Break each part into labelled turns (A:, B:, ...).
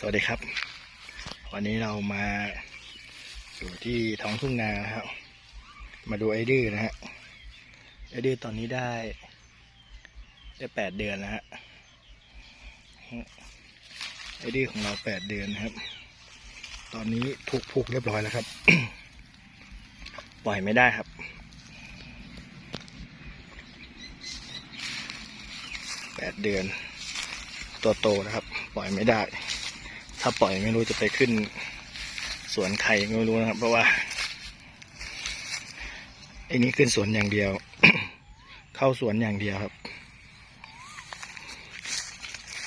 A: สวัสดีครับ วันนี้เรามาอยู่ที่ท้องทุ่งนาครับ มาดูไอ้ดื้อนะฮะไอ้ดื้อตอนนี้ได้ ได้แปดเดือนแล้วฮะไอ้ดื้อของเราแปดเดือนนะครับ ตอนนี้ถูกผูกเรียบร้อยแล้วครับ ปล่อยไม่ได้ครับแปดเดือน ตัวโตนะครับ ปล่อยไม่ได้ ถ้าปล่อยไม่รู้จะไปขึ้น สวนใครไม่รู้นะครับ เพราะว่าไอ้นี้ขึ้นสวนอย่างเดียว เข้าสวนอย่างเดียวครับ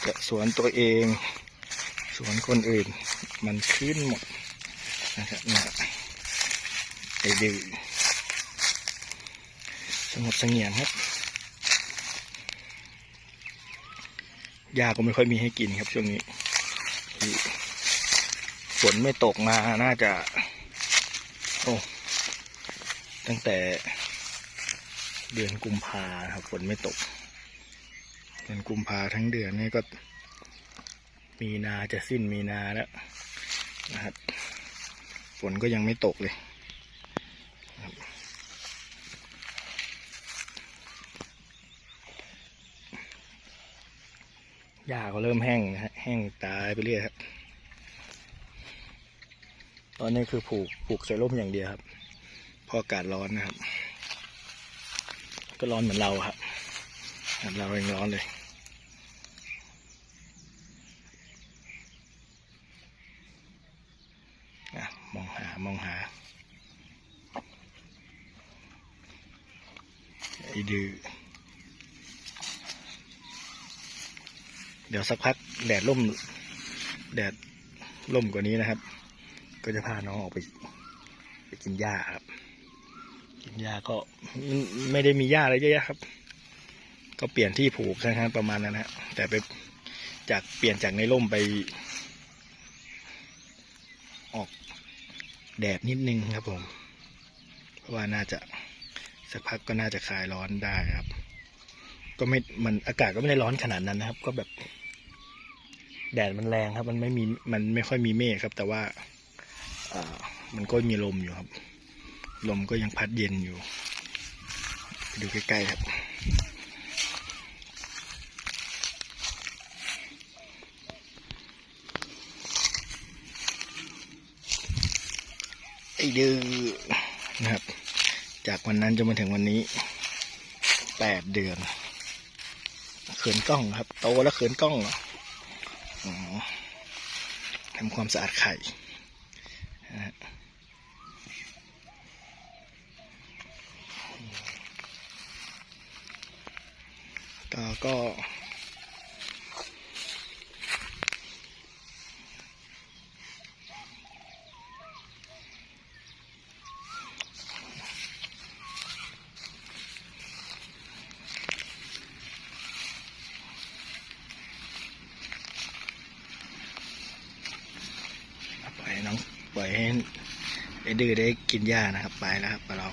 A: จะสวนตัวเองสวนคนอื่น มันขึ้นหมดนะครับเนี่ยไอ้ดื้อสงบเสงี่ยมครับยาก็ไม่ค่อยมีให้กินครับช่วงนี้ ที่ฝนไม่ตกมาน่าจะ โอ้ตั้งแต่เดือนกุมภาครับฝนไม่ตก เดือนกุมภาทั้งเดือนนี่ก็ มีนาจะสิ้นมีนาแล้วนะครับฝนก็ยังไม่ตกเลยครับ หญ้าก็เริ่มแห้งนะฮะแห้งตายไปเรื่อยครับ ตอนนี้คือผูกผูกใส่ร่มอย่างเดียวครับพราะอากาศร้อนนะครับ ก็ร้อนเหมือนเราครับเหมือนเราเองร้อนเลยมองหามองหาไอ้ดื้อ เดี๋ยวสักพักแดดล่ม แดดล่มกว่านี้นะครับ ก็จะพาน้องออกไป ไปกินหญ้าครับ กินหญ้าก็ไม่ได้มีหญ้าอะไรเยอะแยะครับ ก็เปลี่ยนที่ผูกแค่นั้นประมาณนั้นนะแต่ไปจากเปลี่ยนจากในร่มไป ออกแดดนิดนึงครับผม เพราะว่าน่าจะสักพักก็น่าจะคลายร้อนได้ครับ ก็ไม่ มันอากาศก็ไม่ได้ร้อนขนาดนั้นนะครับ ก็แบบ แดดมันแรงครับ มันไม่มีมันไม่ค่อยมีเมฆครับ แต่ว่าอ่ามันก็มีลมอยู่ครับ ลมก็ยังพัดเย็นอยู่ ดูใกล้ๆครับ ไอ้ดื้อนะครับ จากวันนั้นจนมาถึงวันนี้แปดเดือน เขินกล้องครับ โตแล้วเขินกล้องเหรอ ทำความสะอาดไข่ก็ก็ ปล่อยให้ น้องปล่อยให้ไอ้ดื้อได้กินหญ้านะครับ ไปแล้วครับเรา